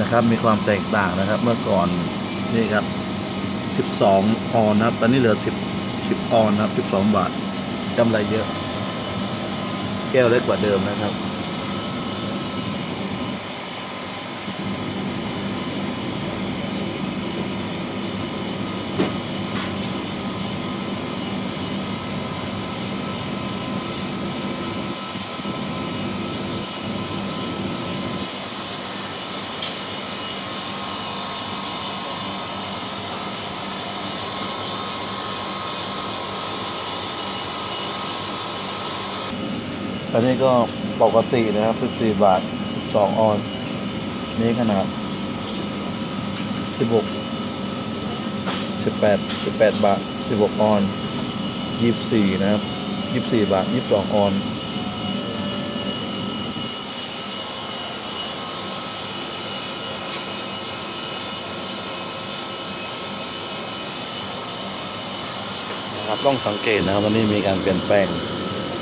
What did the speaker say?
นะครับ มีความแตกต่างนะครับ เมื่อก่อนนี่ครับ 12 ออนนะครับ ตอนนี้เหลือ 10 10 ออนนะครับ 12 บาทกำไรเยอะ แก้วเล็กกว่าเดิมนะครับ อันนี้ก็ปกตินะครับ 14 บาท 12 ออน นี่ขนาด 16 18 18 บาท 16 ออน 24 นะครับ 24 บาท 22 ออนนะครับต้องสังเกตนะครับวันนี้มีการเปลี่ยนแปลง